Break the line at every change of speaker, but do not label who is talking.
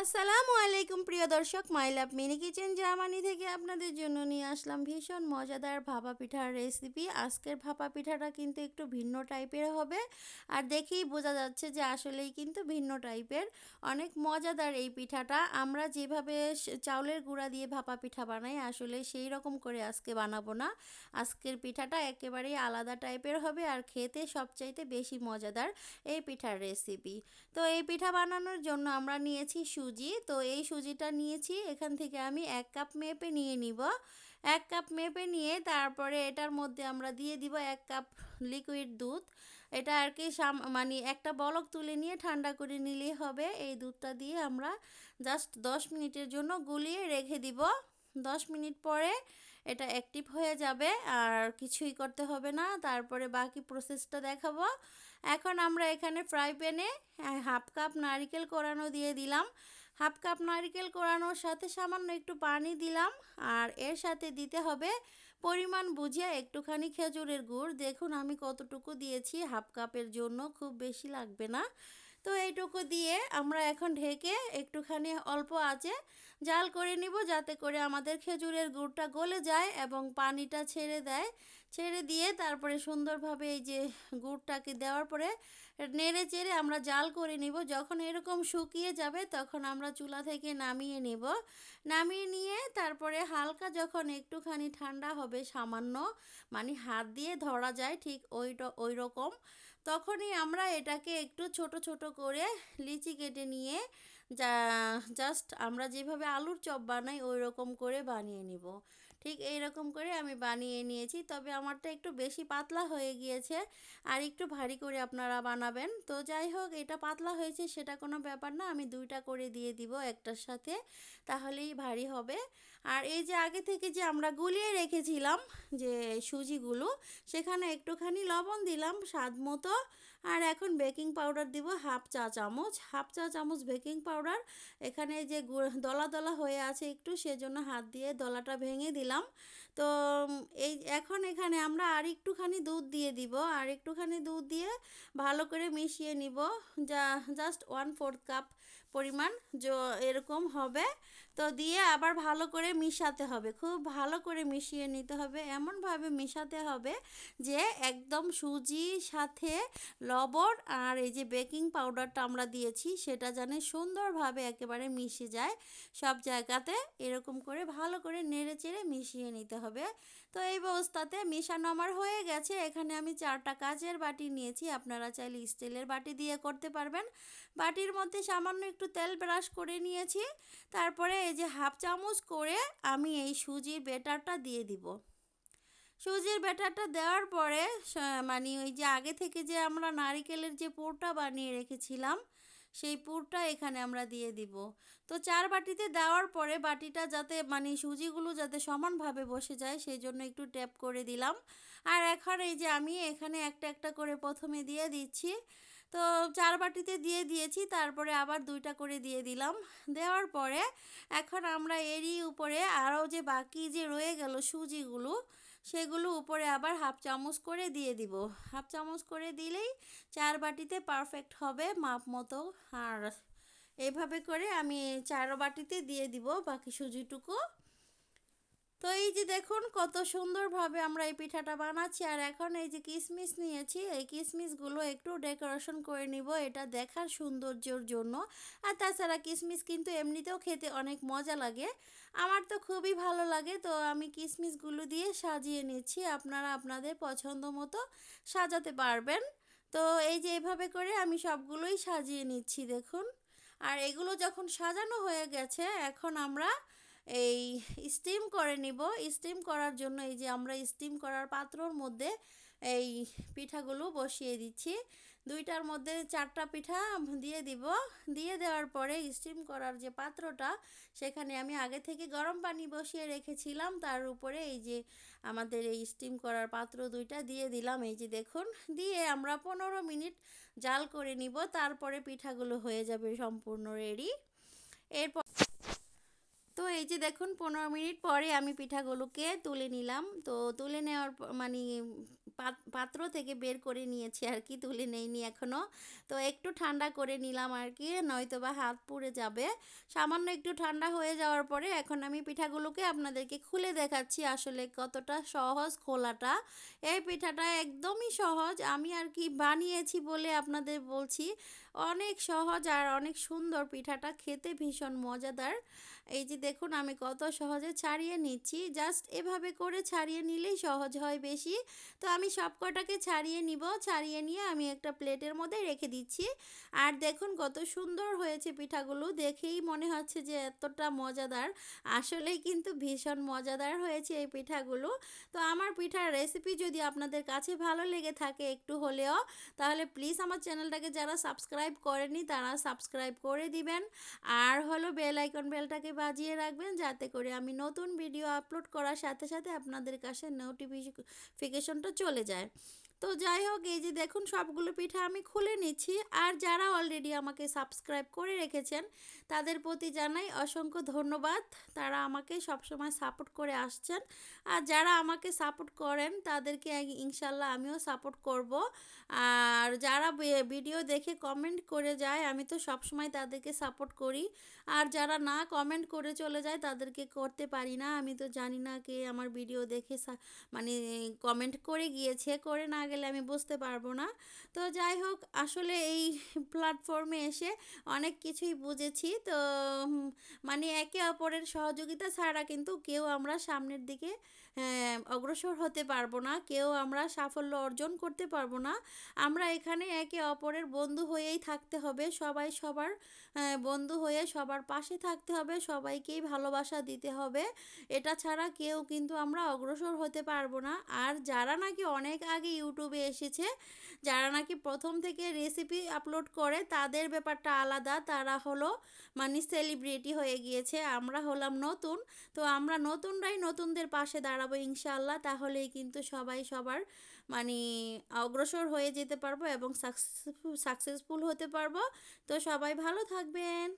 আসসালামু আলাইকুম, প্রিয় দর্শক। My love mini kitchen Germany থেকে আপনাদের জন্য নিয়ে আসলাম ভীষণ মজাদার ভাপা পিঠার রেসিপি আজকের ভাপা পিঠাটা কিন্তু একটু ভিন্ন টাইপের হবে। আর দেখেই বোঝা যাচ্ছে যে আসলেই কিন্তু ভিন্ন টাইপের অনেক মজাদার এই পিঠাটা। আমরা যেভাবে চাউলের গুঁড়া দিয়ে ভাপা পিঠা বানাই, আসলে সেই রকম করে আজকে বানাবো না। আজকের পিঠাটা একেবারেই আলাদা টাইপের হবে আর খেতে সবচাইতে বেশি মজাদার এই পিঠার রেসিপি তো এই পিঠা বানানোর জন্য আমরা নিয়েছি সুজি। তো এই সুজিটা নিয়েছি। এখান থেকে আমি এক কাপ মেপে নিয়ে নিব। এক কাপ মেপে নিয়ে তারপরে এটার মধ্যে আমরা দিয়ে দিব এক কাপ লিকুইড দুধ। এটা আর কি সাম মানে একটা বলক তুলে নিয়ে ঠান্ডা করে নিলেই হবে। এই দুধটা দিয়ে আমরা জাস্ট দশ মিনিটের জন্য গুলিয়ে রেখে দিব। দশ মিনিট পরে এটা অ্যাক্টিভ হয়ে যাবে। আর কিছুই করতে হবে না। তারপরে বাকি প্রসেসটা দেখাবো। এখন আমরা এখানে ফ্রাই প্যানে হাফ কাপ নারিকেল কোরানো দিয়ে দিলাম। হাফ কাপ নারিকেল কোরানোর সাথে সামান্য একটু পানি দিলাম। আর এর সাথে দিতে হবে পরিমাণ বুঝিয়ে একটুখানি খেজুরের গুড়। দেখুন আমি কতটুকু দিয়েছি, হাফ কাপের জন্য খুব বেশি লাগবে না। তো এইটুকু দিয়ে আমরা এখন ঢেকে একটুখানি অল্প আছে জাল করে নিব যাতে করে আমাদের খেজুরের গুড়টা গলে যায় এবং পানিটা ছেড়ে দেয়। ছেড়ে দিয়ে তারপরে সুন্দরভাবে এই যে গুড়টাকে দেওয়ার পরে নেড়ে চেড়ে আমরা জাল করে নিব। যখন এরকম শুকিয়ে যাবে তখন আমরা চুলা থেকে নামিয়ে নেব। নামিয়ে নিয়ে তারপরে হালকা যখন একটুখানি ঠান্ডা হবে, সামান্য মানে হাত দিয়ে ধরা যায় ঠিক ওইটা ওই রকম তখনই আমরা এটাকে একটু ছোট ছোট করে লিচি কেটে নিয়ে যা জাস্ট আমরা যেভাবে আলুর চপ বানাই ওই রকম করে বানিয়ে নিব। ঠিক এই রকম করে আমি বানিয়ে নিয়েছি। তবে আমারটা একটু বেশি পাতলা হয়ে গিয়েছে, আর একটু ভারী করে আপনারা বানাবেন। তো যাই হোক, এটা পাতলা হয়েছে, সেটা কোনো ব্যাপার না। আমি দুইটা করে দিয়ে দিব একটার সাথে, তাহলেই ভারী হবে। আর এই যে আগে থেকে যে আমরা গুলিয়ে রেখেছিলাম যে সুজিগুলো, সেখানে একটুখানি লবণ দিলাম স্বাদ মতো। আর এখন বেকিং পাউডার দিব হাফ চা চামচ। হাফ চা চামচ বেকিং পাউডার এখানে যে দলা দলা হয়ে আছে একটু, সেজন্য হাত দিয়ে দলাটা ভেঙে দিলাম। তো এই এখন এখানে আমরা আর একটুখানি দুধ দিয়ে দিব। আর একটুখানি দুধ দিয়ে ভালো করে মিশিয়ে নিব। যা জাস্ট ওয়ান ফোর্থ কাপ পরিমাণ এরকম হবে। তো দিয়ে আবার ভালো করে মিশাতে হবে। খুব ভালো করে মিশিয়ে নিতে হবে। এমনভাবে মিশাতে হবে যে একদম সুজির সাথে লবণ আর এই যে বেকিং পাউডারটা আমরা দিয়েছি, সেটা যেন সুন্দরভাবে একেবারে মিশে যায়। সব জায়গাতে এরকম করে ভালো করে নেড়ে চেড়ে মিশিয়ে নিতে হবে। তো এই ব্যবস্থাতে মিশানো আমার হয়ে গেছে। এখানে আমি চারটা কাচের বাটি নিয়েছি। আপনারা চাইলে স্টিলের বাটি দিয়ে করতে পারবেন। বাটির মধ্যে সামান্য একটু তেল ব্রাশ করে নিয়েছি। তারপরে এই যে হাফ চামচ করে আমি এই সুজির বেটারটা দিয়ে দিব। সুজির ব্যাটারটা দেওয়ার পরে মানে ওই যে আগে থেকে যে আমরা নারিকেলের যে পুরটা বানিয়ে রেখেছিলাম সেই পুরটা এখানে আমরা দিয়ে দিব। তো চার বাটিতে দেওয়ার পরে বাটিটা যাতে মানে সুজিগুলো যাতে সমানভাবে বসে যায় সেই জন্য একটু ট্যাপ করে দিলাম। আর এখন এই যে আমি এখানে একটা একটা করে প্রথমে দিয়ে দিচ্ছি। তো চার বাটিতে দিয়ে দিয়েছি, তারপরে আবার দুইটা করে দিয়ে দিলাম। দেওয়ার পরে এখন আমরা এরই উপরে আরও যে বাকি যে রয়ে গেল সুজিগুলো সেগুলো উপরে আবার হাফ চামচ করে দিয়ে দিব। হাফ চামচ করে দিলেই চার বাটিতে পারফেক্ট হবে মাপ মতো। আর এইভাবে করে আমি চার বাটিতে দিয়ে দিব বাকি সুজিটুকু। তো এই যে দেখুন কত সুন্দরভাবে আমরা এই পিঠাটা বানাচ্ছি। আর এখন এই যে কিশমিশ নিয়েছি, এই কিশমিশগুলো একটু ডেকোরেশন করে নিব। এটা দেখার সৌন্দর্যর জন্য। আর তাছাড়া কিশমিশ কিন্তু এমনিতেও খেতে অনেক মজা লাগে। আমার তো খুবই ভালো লাগে। তো আমি কিশমিশগুলো দিয়ে সাজিয়ে নিচ্ছি। আপনারা আপনাদের পছন্দ মতো সাজাতে পারবেন। তো এই যে এভাবে করে আমি সবগুলোই সাজিয়ে নিচ্ছি, দেখুন। আর এগুলো যখন সাজানো হয়ে গেছে, এখন আমরা এই স্টিম করে নিব। স্টিম করার জন্য এই যে আমরা স্টিম করার পাত্রর মধ্যে এই পিঠাগুলো বসিয়ে দিচ্ছি। দুইটার মধ্যে চারটা পিঠা দিয়ে দিব। দিয়ে দেওয়ার পরে স্টিম করার যে পাত্রটা, সেখানে আমি আগে থেকে গরম পানি বসিয়ে রেখেছিলাম। তার উপরে এই যে আমাদের এই স্টিম করার পাত্র দুইটা দিয়ে দিলাম। এই যে দেখুন, দিয়ে আমরা পনেরো মিনিট জাল করে নিব। তারপরে পিঠাগুলো হয়ে যাবে সম্পূর্ণ রেডি এরপর এই যে দেখুন, পনেরো মিনিট পরে আমি পিঠাগুলোকে তুলে নিলাম। তো তুলে নেওয়ার মানে পাত্র থেকে বের করে নিয়েছি আর কি, তুলে নেইনি এখনও তো একটু ঠান্ডা করে নিলাম আর কি নয়তো বা হাত পুড়ে যাবে। সামান্য একটু ঠান্ডা হয়ে যাওয়ার পরে এখন আমি পিঠাগুলোকে আপনাদেরকে খুলে দেখাচ্ছি আসলে কতটা সহজ খোলাটা। এই পিঠাটা একদমই সহজ। আমি আর কি বানিয়েছি বলে আপনাদের বলছি। অনেক সহজ আর অনেক সুন্দর পিঠাটা খেতে ভীষণ মজাদার। এই যে দেখুন, আমি কত সহজে ছাড়িয়ে নিচ্ছি। জাস্ট এভাবে করে ছাড়িয়ে নিলেই সহজ হয় বেশি। তো আমি সব কটাকে ছাড়িয়ে নিব, ছাড়িয়ে নিয়ে আমি একটা প্লেটের মধ্যে রেখে দিচ্ছি। আর দেখুন, কত সুন্দর হয়েছে পিঠাগুলো। দেখেই মনে হচ্ছে যে এতটা মজাদার। আসলেই কিন্তু ভীষণ মজাদার হয়েছে এই পিঠাগুলো। তো আমার পিঠার রেসিপি যদি আপনাদের কাছে ভালো লেগে থাকে একটু হলেও, তাহলে প্লিজ আমার চ্যানেলটাকে যারা সাবস্ক্রাইব করেনি তারা সাবস্ক্রাইব করে দিবেন। আর হলো বেল আইকন বেলটাকে বাজিয়ে রাখবেন যাতে করে আমি নতুন ভিডিও আপলোড করার সাথে সাথে আপনাদের কাছে নোটিফিকেশনটা চলে যায়। তো যাই হোক, এই যে দেখুন সবগুলো পিঠা আমি খুলে নিচ্ছি। আর যারা অলরেডি আমাকে সাবস্ক্রাইব করে রেখেছেন, তাদের প্রতি জানাই অসংখ্য ধন্যবাদ। তারা আমাকে সবসময় সাপোর্ট করে আসছেন। আর যারা আমাকে সাপোর্ট করেন, তাদেরকে ইনশাল্লাহ আমিও সাপোর্ট করব। আর যারা ভিডিও দেখে কমেন্ট করে যায়, আমি তো সবসময় তাদেরকে সাপোর্ট করি। আর যারা না কমেন্ট করে চলে যায়, তাদেরকে করতে পারি না। আমি তো জানি না কে আমার ভিডিও দেখে মানে কমেন্ট করে গিয়েছে, করে না গেলে আমি বুঝতে পারব না। তো যাই হোক আসলে এই প্ল্যাটফর্মে এসে অনেক কিছুই বুঝেছি। তো মানে একে অপরের সহযোগিতা ছাড়া কিন্তু কেউ আমরা সামনের দিকে হ্যাঁ, অগ্রসর হতে পারব না। কেউ আমরা সাফল্য অর্জন করতে পারব না। আমরা এখানে একে অপরের বন্ধু হয়েই থাকতে হবে। সবাই সবার বন্ধু হয়ে সবার পাশে থাকতে হবে। সবাইকেই ভালোবাসা দিতে হবে। এটা ছাড়া কেউ কিন্তু আমরা অগ্রসর হতে পারব না। আর যারা নাকি অনেক আগে ইউটিউবে এসেছে। যারা নাকি প্রথম থেকে রেসিপি আপলোড করে, তাদের ব্যাপারটা আলাদা। তারা হলো মানে সেলিব্রিটি হয়ে গিয়েছে। আমরা হলাম নতুন। তো আমরা নতুনরাই নতুনদের পাশে দাঁড়াবো ইনশাল্লাহ তাহলেই কিন্তু সবাই সবার মানে অগ্রসর হয়ে যেতে পারব এবং সাকসেসফুল হতে পারব। তো সবাই ভালো থাকবেন।